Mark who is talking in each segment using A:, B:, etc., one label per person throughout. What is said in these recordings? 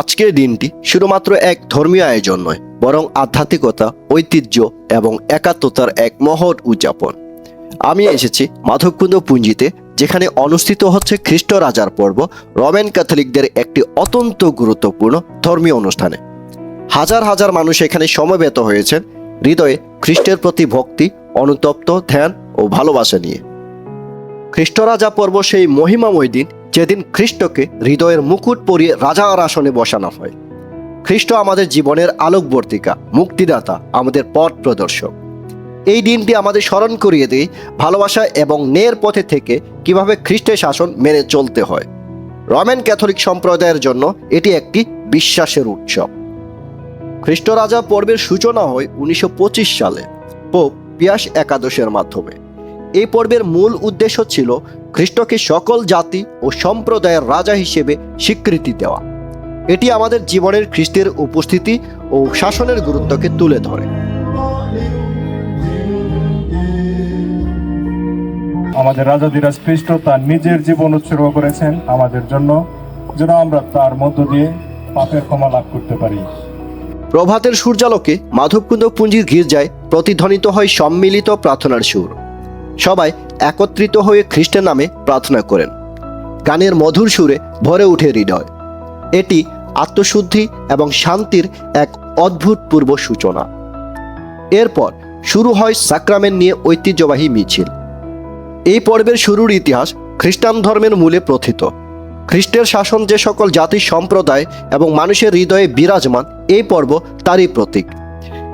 A: আজকের দিনটি শুধুমাত্র এক ধর্মীয় আয়োজন নয়, বরং আধ্যাত্মিকতা, ঐতিহ্য এবং একাত্মতার এক মহৎ উদযাপন। আমি এসেছি মাধবকুন্দ পুঞ্জিতে, যেখানে অনুষ্ঠিত হচ্ছে খ্রিস্ট রাজার পর্ব, রমেন ক্যাথলিকদের একটি অত্যন্ত গুরুত্বপূর্ণ ধর্মীয় অনুষ্ঠানে। হাজার হাজার মানুষ এখানে সমবেত হয়েছেন হৃদয়ে খ্রিস্টের প্রতি ভক্তি, অনুতপ্ত ধ্যান ও ভালোবাসা নিয়ে। খ্রিস্ট রাজা পর্ব সেই মহিমাময় দিন যেদিন খ্রিস্টকে হৃদয়ের মুকুট পরিয়ে রাজার আসনে বসানো হয়, খ্রিস্ট আমাদের জীবনের আলোকবর্তিকা, মুক্তিদাতা, আমাদের পথ প্রদর্শক। এই দিনটি আমাদের স্মরণ করিয়ে দেয় ভালোবাসা এবং ন্যায়ের পথে থেকে কীভাবে খ্রিস্টের শাসন মেনে চলতে হয়। রমেন ক্যাথলিক সম্প্রদায়ের জন্য এটি একটি বিশ্বাসের উৎসব। খ্রিস্ট রাজা পর্বের সূচনা হয় উনিশশো পঁচিশ সালে, পোপ পিয়াস একাদশের মাধ্যমে। এই পর্বের মূল উদ্দেশ্য ছিল খ্রিস্টকে সকল জাতি ও সম্প্রদায়ের রাজা হিসেবে স্বীকৃতি দেওয়া। এটি আমাদের জীবনের খ্রিস্টের উপস্থিতি ও শাসনের গুরুত্বকে তুলে ধরে।
B: আমাদের রাজাধিরাজ খ্রিস্ট তার নিজের জীবন উৎসর্গ করেছেন আমাদের জন্য যেন আমরা তার মধ্য দিয়ে পাপের ক্ষমা লাভ করতে পারি।
A: প্রভাতের সূর্যালোকে মাধবকুন্দ পুঞ্জির গির্জায় প্রতিধ্বনিত হয় সম্মিলিত প্রার্থনার সুর। সবাই একত্রিত হয়ে খ্রিস্টের নামে প্রার্থনা করেন। গানের মধুর সুরে ভরে ওঠে হৃদয়। এটি আত্মশুদ্ধি এবং শান্তির এক অদ্ভুতপূর্ব সূচনা। এরপর শুরু হয় সাক্রামেন্ট নিয়ে ঐতিহ্যবাহী মিছিল। এই পর্বের শুরুর ইতিহাস খ্রিস্টান ধর্মের মূলে প্রথিত। খ্রিস্টের শাসন যে সকল জাতি সম্প্রদায় এবং মানুষের হৃদয়ে বিরাজমান, এই পর্ব তারই প্রতীক।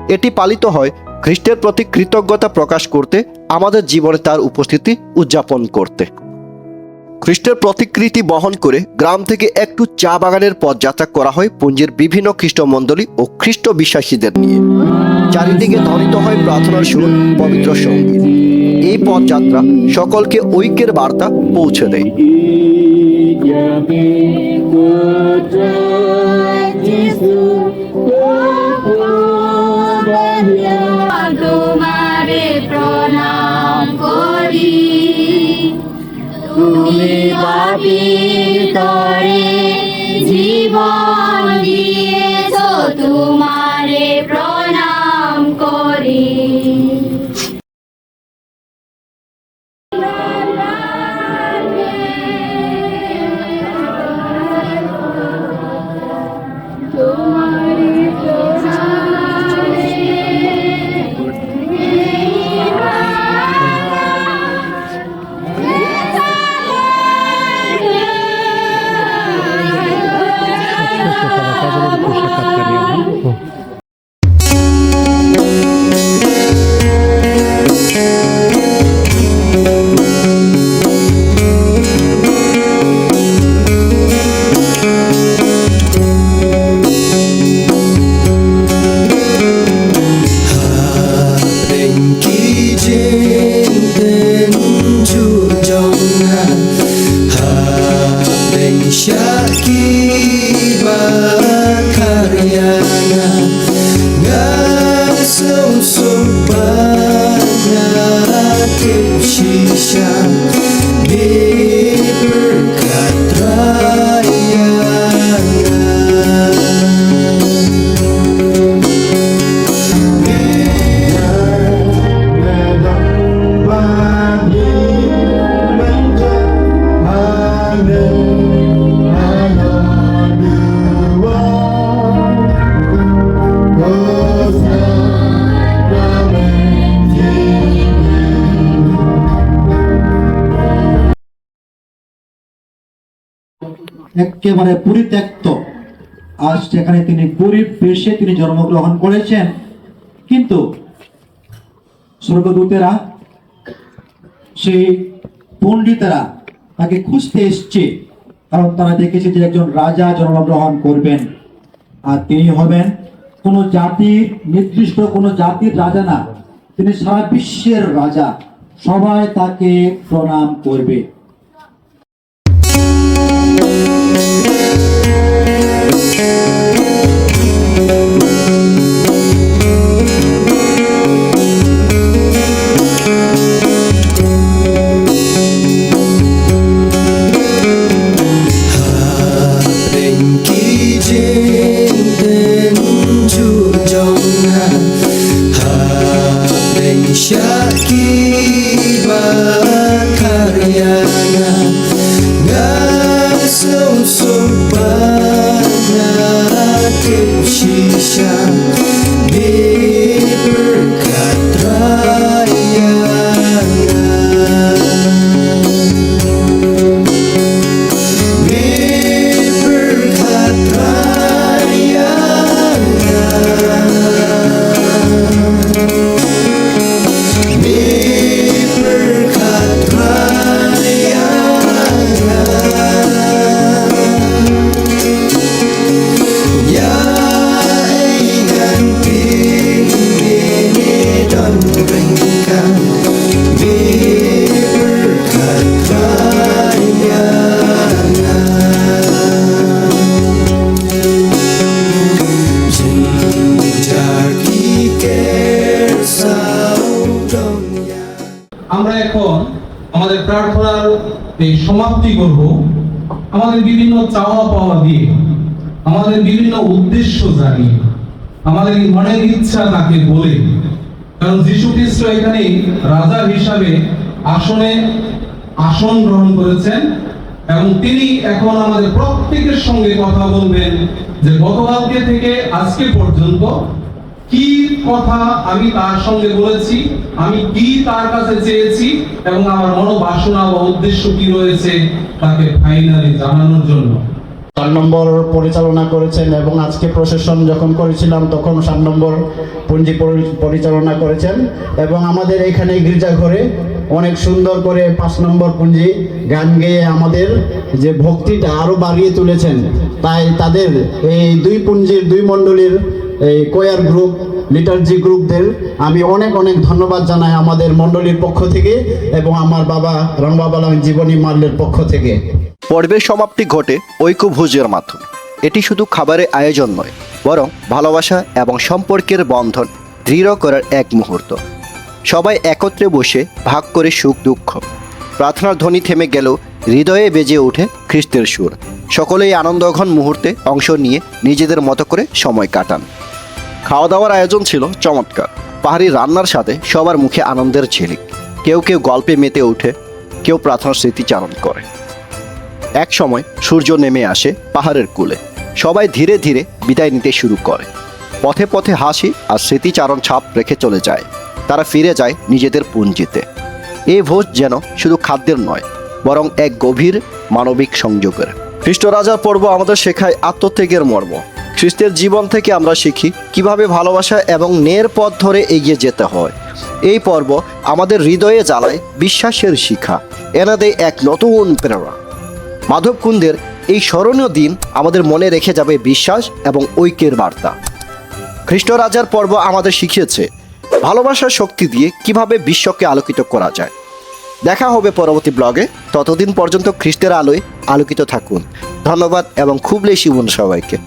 A: এটি পালিত হয় খ্রিস্টের প্রতি কৃতজ্ঞতা প্রকাশ করতে, আমাদের জীবনে তার উপস্থিতি উদযাপন করতে। খ্রিস্টের প্রতিকৃতি বহন করে গ্রাম থেকে একটু চা বাগানের পথযাত্রা করা হয় পুঞ্জের বিভিন্ন খ্রিস্টমণ্ডলী ও খ্রিস্ট বিশ্বাসীদের নিয়ে। চারিদিকে ধ্বনিত হয় প্রার্থনার সুর, পবিত্র সংগীত। এই পথযাত্রা সকলকে ঐক্যের বার্তা পৌঁছে দেয়।
C: তুমি বাপি তরে জীবন দিয়েছ তোমারে
D: একেবারে পরিত্যক্ত। আজ সেখানে তিনি গরিব, বেশে তিনি জন্মগ্রহণ করেছেন। কিন্তু স্বর্গদূতেরা, সেই পণ্ডিতেরা তাকে খুঁজতে এসছে। কারণ তারা দেখেছে যে একজন রাজা জন্মগ্রহণ করবেন। আর তিনি হবেন কোন জাতির, নির্দিষ্ট কোন জাতির রাজা না। তিনি সারা বিশ্বের রাজা। সবাই তাকে প্রণাম করবে।
E: এই সমাপ্তি করব। আমাদের বিভিন্ন চাওয়া পাওয়া দিয়ে, আমাদের বিভিন্ন উদ্দেশ্য জানিয়ে, আমাদের মনের ইচ্ছা তাকে বলে, কারণ যীশু খ্রিস্ট এখানে রাজা হিসাবে আসনে আসন গ্রহণ করেছেন এবং তিনি এখন আমাদের প্রত্যেকের সঙ্গে কথা বলবেন যে গতকালকে থেকে আজকে পর্যন্ত কি কথা আমি তার সঙ্গে বলেছি, আমি কি তার কাছে চেয়েছি, এবং আমার মনোবাসনা বা উদ্দেশ্য কি রয়েছে, তাকে ফাইনালি জানানোর জন্য
F: চার নম্বর পরিচালনা করেছেন এবং আজকে প্রশাসন যখন করেছিলাম, তখন সাত নম্বর পুঞ্জি পরিচালনা করেছেন। এবং আমাদের এখানে গির্জাঘরে অনেক সুন্দর করে পাঁচ নম্বর পুঞ্জি গান গেয়ে আমাদের যে ভক্তিটা আরও বাড়িয়ে তুলেছেন, তাই তাদের এই দুই পুঞ্জির, দুই মণ্ডলীর এই কোয়ার গ্রুপ, লিটার্জি গ্রুপদের আমি অনেক অনেক ধন্যবাদ জানাই আমাদের মণ্ডলীর পক্ষ থেকে এবং আমার বাবা রংবাবালাম জীবনী মাল্যের পক্ষ থেকে।
A: পর্বের সমাপ্তি ঘটে ঐক্যভোজের মাধ্যমে। এটি শুধু খাবারের আয়োজন নয়, বরং ভালোবাসা এবং সম্পর্কের বন্ধন দৃঢ় করার এক মুহূর্ত। সবাই একত্রে বসে ভাগ করে সুখ, দুঃখ, প্রার্থনার ধ্বনি থেমে গেলেও হৃদয়ে বেজে ওঠে খ্রিস্টের সুর। সকলেই আনন্দঘন মুহূর্তে অংশ নিয়ে নিজেদের মতো করে সময় কাটান। খাওয়া দাওয়ার আয়োজন ছিল চমৎকার। পাহাড়ি রান্নার সাথে সবার মুখে আনন্দের ঝিলিক। কেউ কেউ গল্পে মেতে ওঠে, কেউ প্রার্থনার স্মৃতিচারণ করে। এক সময় সূর্য নেমে আসে পাহাড়ের কূলে। সবাই ধীরে ধীরে বিদায় নিতে শুরু করে। পথে পথে হাসি আর স্মৃতিচারণ ছাপ রেখে চলে যায়। তারা ফিরে যায় নিজেদের পুঞ্জিতে। এই ভোজ যেন শুধু খাদ্যের নয়, বরং এক গভীর মানবিক সংযোগের। খ্রিস্ট রাজার পর্ব আমাদের শেখায় আত্মত্যাগের মর্ম। খ্রিস্টের জীবন থেকে আমরা শিখি কীভাবে ভালোবাসা এবং ন্যায়ের পথ ধরে এগিয়ে যেতে হয়। এই পর্ব আমাদের হৃদয়ে জ্বালায় বিশ্বাসের শিক্ষা এনে দেয় এক নতুন প্রেরণা। মাধব কুন্দের এই স্মরণীয় দিন আমাদের মনে রেখে যাবে বিশ্বাস এবং ঐক্যের বার্তা। খ্রিস্ট রাজার পর্ব আমাদের শিখিয়েছে ভালোবাসার শক্তি দিয়ে কীভাবে বিশ্বকে আলোকিত করা যায়। দেখা হবে পরবর্তী ব্লগে। ততদিন পর্যন্ত খ্রিস্টের আলোয় আলোকিত থাকুন। ধন্যবাদ এবং খুব বেশি সবাইকে।